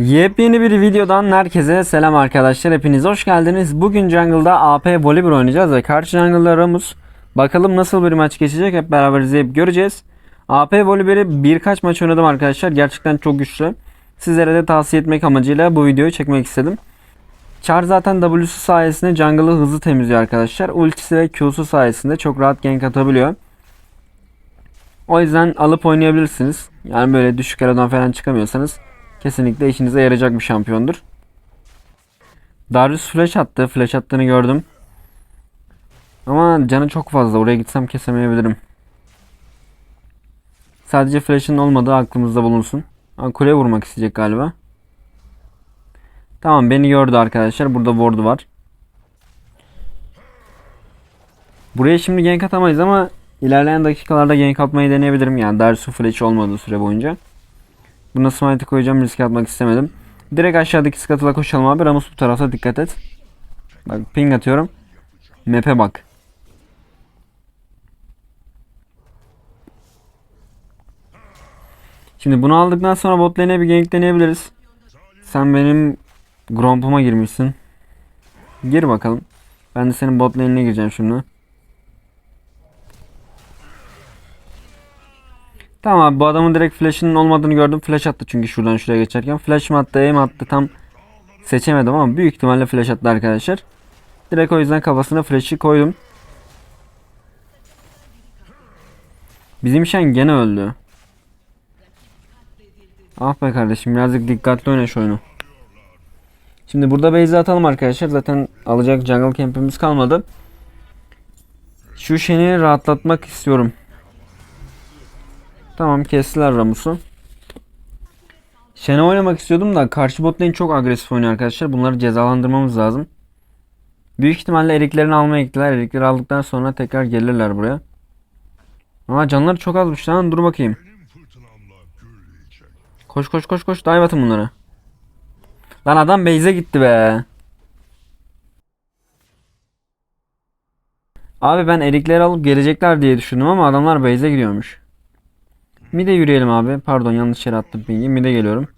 Yepyeni bir videodan herkese selam arkadaşlar. Hepiniz hoş geldiniz. Bugün jungle'da AP Volibear oynayacağız ve karşı jungle'da Ramus. Bakalım nasıl bir maç geçecek hep beraber izleyip göreceğiz. AP Volibear'i birkaç maç oynadım arkadaşlar. Gerçekten çok güçlü. Sizlere de tavsiye etmek amacıyla bu videoyu çekmek istedim. Char zaten W'su sayesinde jungle'ı hızlı temizliyor arkadaşlar. Ultisi ve Q'su sayesinde çok rahat gank atabiliyor. O yüzden alıp oynayabilirsiniz. Yani böyle düşük elodan falan çıkamıyorsanız kesinlikle işinize yarayacak bir şampiyondur. Darius flash attı. Flash attığını gördüm. Ama canı çok fazla. Oraya gitsem kesemeyebilirim. Sadece flash'ın olmadığı aklımızda bulunsun. Ha, kule vurmak isteyecek galiba. Tamam beni gördü arkadaşlar. Burada ward var. Buraya şimdi gank atamayız ama ilerleyen dakikalarda gank atmayı deneyebilirim. Yani Darius'un flash'ı olmadığı süre boyunca. Buna smite'ı koyacağım risk atmak istemedim. Direkt aşağıdaki skatıla koşalım abi. Ramus bu tarafta dikkat et. Bak ping atıyorum. Map'e bak. Şimdi bunu aldıktan sonra bot lane'e bir gank deneyebiliriz. Sen benim Gromp'uma girmişsin. Gir bakalım. Ben de senin bot lane'ine gireceğim şimdi. Tamam abi bu adamın direkt flash'ının olmadığını gördüm. Flash attı çünkü şuradan şuraya geçerken. Flash mı attı, aim attı tam seçemedim ama büyük ihtimalle flash attı arkadaşlar. Direkt o yüzden kafasına flash'ı koydum. Bizim Shen gene öldü. Ah be kardeşim birazcık dikkatli oyna şu oyunu. Şimdi burada base atalım arkadaşlar. Zaten alacak jungle camp'imiz kalmadı. Şu Shen'i rahatlatmak istiyorum. Tamam kestiler Ramus'u. Shen'e oynamak istiyordum da karşı bot lane çok agresif oynuyor arkadaşlar. Bunları cezalandırmamız lazım. Büyük ihtimalle eriklerini almaya gittiler. Erikleri aldıktan sonra tekrar gelirler buraya. Ama canları çok azmış lan. Dur bakayım. Koş koş koş koş. Dive atın bunları. Lan adam base'e gitti be. Abi ben erikleri alıp gelecekler diye düşündüm ama adamlar base'e gidiyormuş. Mide yürüyelim abi. Pardon yanlış yere attım pingi. Mide geliyorum.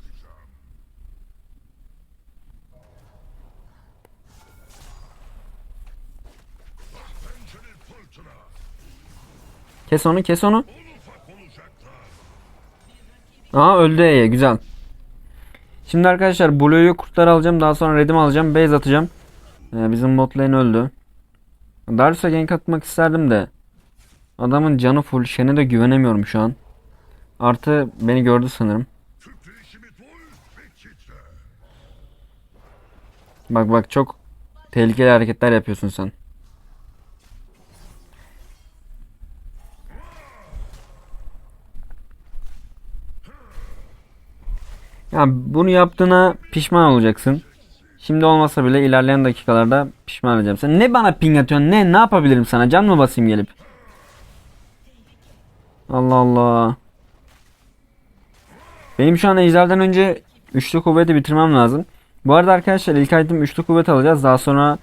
Kes onu kes onu. Aa öldü E'ye güzel. Şimdi arkadaşlar Blue'yu kurtlar alacağım. Daha sonra Red'imi alacağım. Base atacağım. Ee, bizim bot lane öldü. Darius'a gank atmak isterdim de. Adamın canı full. Shen'e de güvenemiyorum şu an. Artı beni gördü sanırım. Bak bak çok tehlikeli hareketler yapıyorsun sen. Ya bunu yaptığına pişman olacaksın. Şimdi olmasa bile ilerleyen dakikalarda pişman olacağım. Sen ne bana ping atıyorsun? Ne ne yapabilirim sana? Can mı basayım gelip? Allah Allah. Benim şu an ejderden önce üçlü kuvveti bitirmem lazım. Bu arada arkadaşlar ilk item üçlü kuvvet alacağız. Daha sonra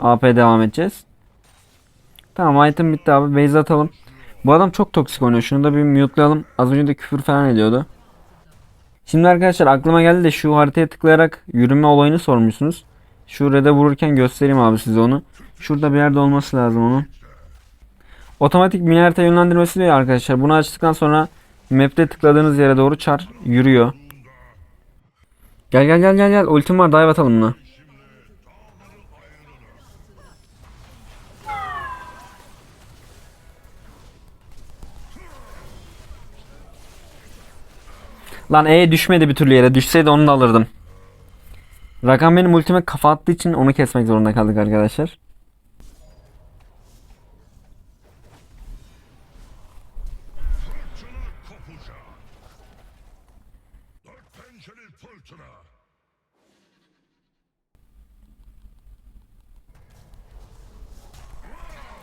AP devam edeceğiz. Tamam item bitti abi. Base atalım. Bu adam çok toksik oynuyor. Şunu da bir mute'layalım. Az önce de küfür falan ediyordu. Şimdi arkadaşlar aklıma geldi de şu haritaya tıklayarak yürüme olayını sormuşsunuz. Şu red'e vururken göstereyim abi size onu. Şurada bir yerde olması lazım onun. Otomatik mini harita yönlendirmesi diyor arkadaşlar. Bunu açtıktan sonra map'te tıkladığınız yere doğru çar yürüyor. Gel gel gel gel gel. Ultim var dive atalım buna. Lan E düşmedi bir türlü yere. Düşseydi onu da alırdım. Rakam benim ultime kafa attığı için onu kesmek zorunda kaldık arkadaşlar.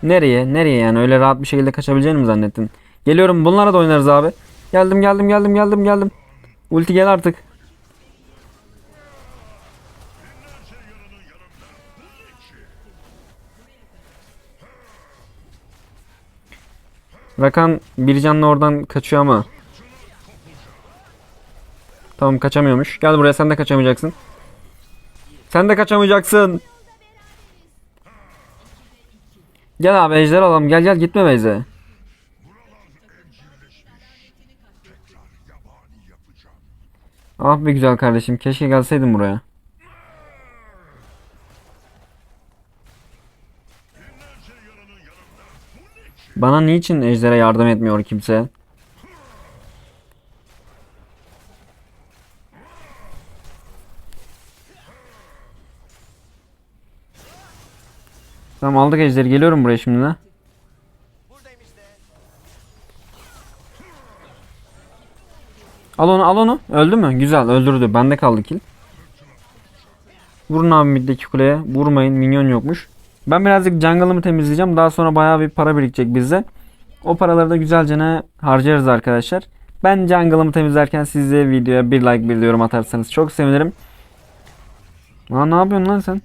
Nereye? Nereye yani? Öyle rahat bir şekilde kaçabileceğini mi zannettin? Geliyorum. Bunlara da oynarız abi. Geldim geldim geldim geldim geldim. Ulti gel artık. Rakan bir canlı oradan kaçıyor ama. Tamam kaçamıyormuş. Gel buraya sen de kaçamayacaksın. Sen de kaçamayacaksın. Gel abi ejder alalım. Gel gel gitme Beyze. Ah be güzel kardeşim. Keşke gelseydin buraya. Bana niçin ejdere yardım etmiyor kimse? Tamam aldık ejderi. Geliyorum buraya şimdi de. Al onu al onu. Öldü mü? Güzel öldürdü. Bende kaldı kill. Vurun abi middeki kuleye. Vurmayın. Minyon yokmuş. Ben birazcık jungle'ımı temizleyeceğim. Daha sonra bayağı bir para birikecek bizde. O paraları da güzelce ne harcarız arkadaşlar. Ben jungle'ımı temizlerken siz de videoya bir like bir yorum atarsanız çok sevinirim. Aa ne yapıyorsun lan sen?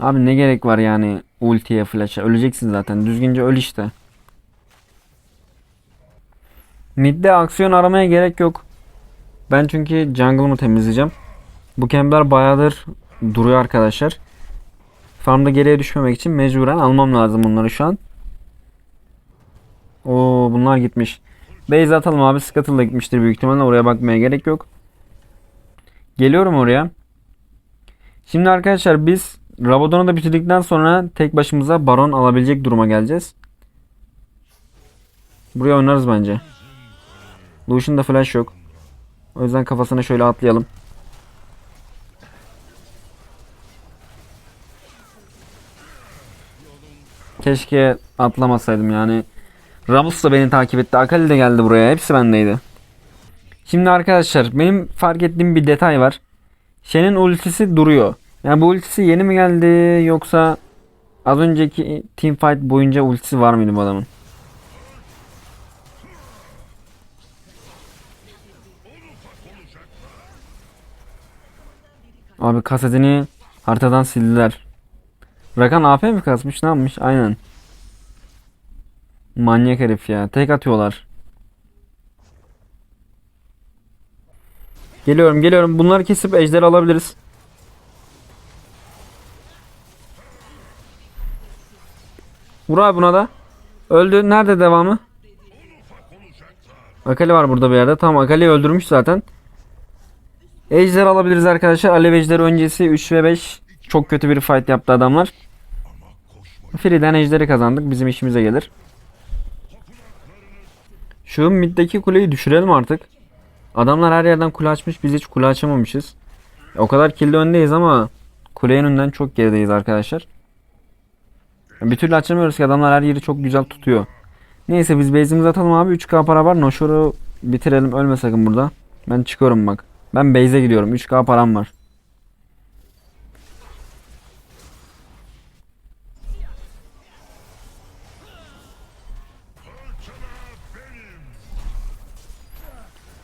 Abi ne gerek var yani ultiye flash'a öleceksin zaten düzgünce öl işte. Mid'de aksiyon aramaya gerek yok. Ben çünkü jungle'ımı temizleyeceğim. Bu kempler bayağıdır duruyor arkadaşlar. Farmda geriye düşmemek için mecburen almam lazım bunları şu an. Oo bunlar gitmiş. Base atalım abi. Scuttle gitmiştir büyük ihtimalle. Oraya bakmaya gerek yok. Geliyorum oraya. Şimdi arkadaşlar biz Rabadon'u da bitirdikten sonra tek başımıza Baron alabilecek duruma geleceğiz. Buraya oynarız bence. Lucian'da flash yok. O yüzden kafasına şöyle atlayalım. Keşke atlamasaydım yani. Ramus da beni takip etti. Akali de geldi buraya. Hepsi bendeydi. Şimdi arkadaşlar benim fark ettiğim bir detay var. Shen'in ultisi duruyor. Yani bu ultisi yeni mi geldi yoksa az önceki teamfight boyunca ultisi var mıydı bu adamın? Abi kasetini haritadan sildiler. Rakan AP mi kasmış ne yapmış? Aynen. Manyak herif ya. Tek atıyorlar. Geliyorum geliyorum. Bunları kesip ejder alabiliriz. Vur buna da. Öldü. Nerede devamı? Akali var burada bir yerde. Tamam Akali'yi öldürmüş zaten. Ejder alabiliriz arkadaşlar. Alev ejderi öncesi 3 ve 5. Çok kötü bir fight yaptı adamlar. Free'den ejderi kazandık. Bizim işimize gelir. Şu middeki kuleyi düşürelim artık. Adamlar her yerden kule açmış. Biz hiç kule açamamışız. O kadar kilde öndeyiz ama kulenin önünden çok gerideyiz arkadaşlar. Bir türlü açamıyoruz ki adamlar her yeri çok güzel tutuyor. Neyse biz base'imizi atalım abi. 3k para var. Noşor'u bitirelim. Ölme sakın burada. Ben çıkıyorum bak. Ben base'e gidiyorum. 3k param var.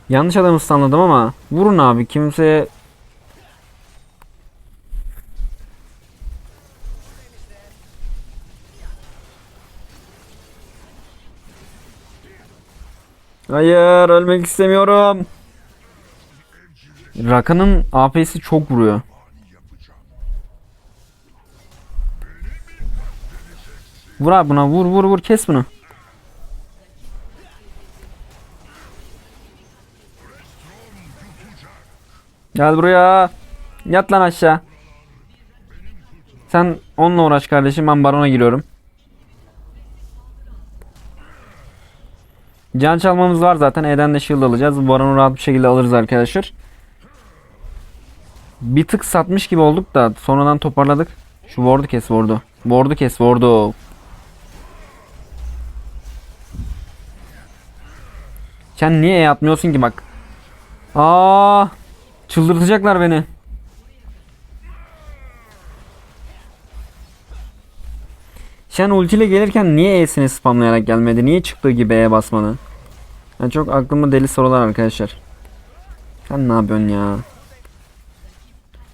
Yanlış adamı sanladım ama vurun abi kimseye Hayır ölmek istemiyorum. Rakan'ın AP'si çok vuruyor. Vur abi buna vur vur vur kes bunu. Gel buraya. Yat lan aşağı. Sen onunla uğraş kardeşim ben barona giriyorum. Can çalmamız var zaten. Eden de shield alacağız. Baron'u rahat bir şekilde alırız arkadaşlar. Bir tık satmış gibi olduk da sonradan toparladık. Şu ward'u kes ward'u. Ward'u kes ward'u. Sen niye E atmıyorsun ki bak. Aa, çıldırtacaklar beni. Sen ultiyle gelirken niye E'sini spamlayarak gelmedi? Niye çıktığı gibi E basmadı? Yani çok aklımda deli sorular arkadaşlar. Sen ne yapıyorsun ya?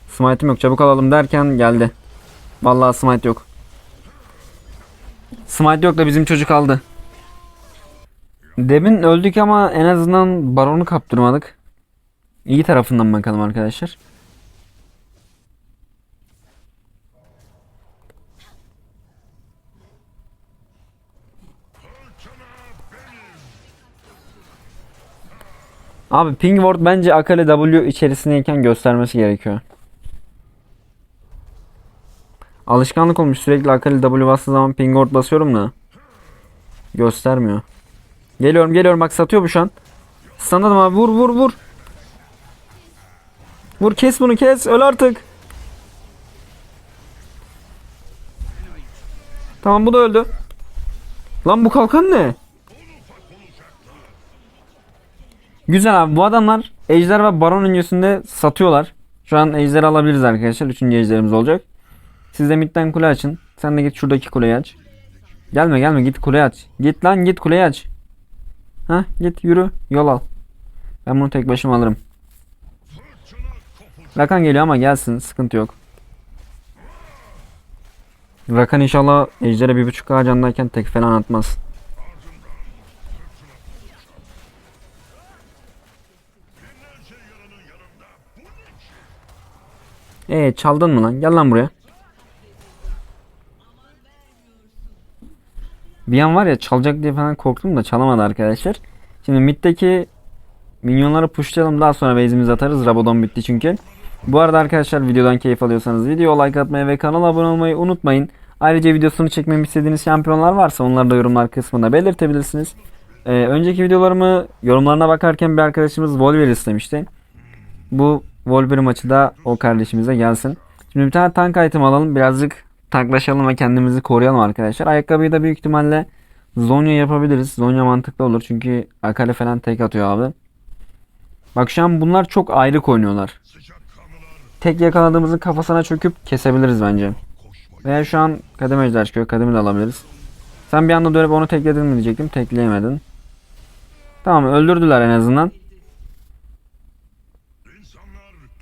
Smite'im yok çabuk alalım derken geldi. Vallahi smite yok. Smite yok da bizim çocuk aldı. Demin öldük ama en azından baronu kaptırmadık. İyi tarafından bakalım arkadaşlar. Abi Ping Ward bence Akali W içerisindeyken göstermesi gerekiyor. Alışkanlık olmuş sürekli Akali W bastığı zaman Ping Ward basıyorum da. Göstermiyor. Geliyorum geliyorum bak satıyor bu şu an. Sanırım abi vur vur vur. Vur kes bunu kes öl artık. Tamam bu da öldü. Lan bu kalkan ne? Güzel abi bu adamlar ejder ve baron öncesinde satıyorlar. Şu an ejderi alabiliriz arkadaşlar. Üçüncü ejderimiz olacak. Siz de midden kule açın. Sen de git şuradaki kuleyi aç. Gelme gelme git kuleyi aç. Git lan git kuleyi aç. Ha git yürü yol al. Ben bunu tek başıma alırım. Rakan geliyor ama gelsin sıkıntı yok. Rakan inşallah ejdere bir buçuk K candayken tek falan atmaz. Ee çaldın mı lan? Gel lan buraya. Bir an var ya çalacak diye falan korktum da çalamadı arkadaşlar. Şimdi middeki minyonları pushlayalım daha sonra base'imizi atarız. Rabadon bitti çünkü. Bu arada arkadaşlar videodan keyif alıyorsanız video like atmayı ve kanala abone olmayı unutmayın. Ayrıca videosunu çekmemi istediğiniz şampiyonlar varsa onları da yorumlar kısmında belirtebilirsiniz. Ee, önceki videolarımı yorumlarına bakarken bir arkadaşımız Wolverine istemişti. Bu Wolverine maçı da o kardeşimize gelsin. Şimdi bir tane tank item alalım. Birazcık tanklaşalım ve kendimizi koruyalım arkadaşlar. Ayakkabıyı da büyük ihtimalle Zonya yapabiliriz. Zonya mantıklı olur çünkü Akali falan tek atıyor abi. Bak şu an bunlar çok ayrı oynuyorlar. Tek yakaladığımızın kafasına çöküp kesebiliriz bence. Veya şu an kademe ejder çıkıyor. Kademi de alabiliriz. Sen bir anda dönüp onu tekledin mi diyecektim. Tekleyemedin. Tamam öldürdüler en azından.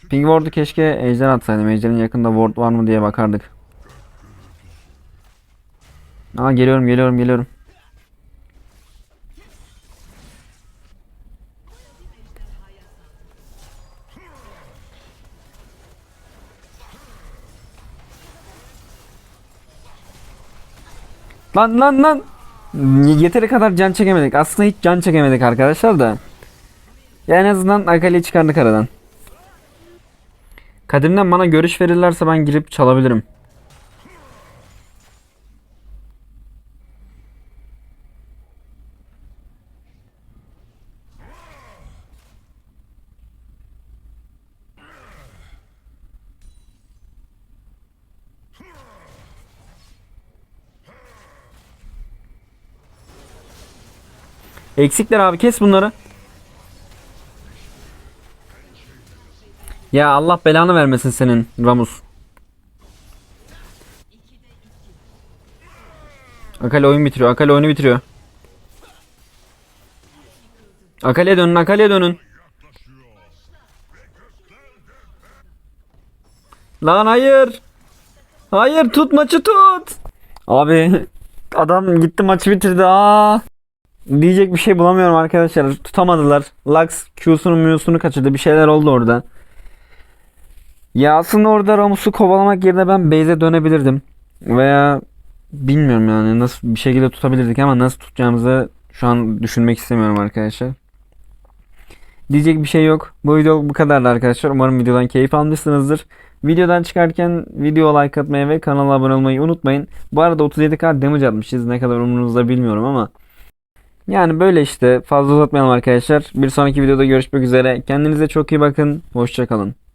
Ping Ward'u keşke ejder atsaydım. Ejderin yakında ward var mı diye bakardık. Aa geliyorum geliyorum geliyorum. Lan lan lan. Yeteri kadar can çekemedik. Aslında hiç can çekemedik arkadaşlar da. Ya en azından Akali'yi çıkardık aradan. Kadimden bana görüş verirlerse ben girip çalabilirim. Eksikler abi kes bunları. Ya Allah belanı vermesin senin Ramus. Akali oyun bitiriyor. Akali oyunu bitiriyor. Akali'ye dönün. Akali'ye dönün. Lan hayır. Hayır tut maçı tut. Abi adam gitti maçı bitirdi. Aa. Diyecek bir şey bulamıyorum arkadaşlar. Tutamadılar. Lux Q'sunu Mu'sunu kaçırdı. Bir şeyler oldu orada. Ya aslında orada Ramus'u kovalamak yerine ben base'e dönebilirdim. Veya bilmiyorum yani nasıl bir şekilde tutabilirdik ama nasıl tutacağımızı şu an düşünmek istemiyorum arkadaşlar. Diyecek bir şey yok. Bu video bu kadardı arkadaşlar. Umarım videodan keyif almışsınızdır. Videodan çıkarken video like atmayı ve kanala abone olmayı unutmayın. Bu arada 37k damage atmışız. Ne kadar umurunuzda bilmiyorum ama. Yani böyle işte. Fazla uzatmayalım arkadaşlar. Bir sonraki videoda görüşmek üzere. Kendinize çok iyi bakın. Hoşçakalın.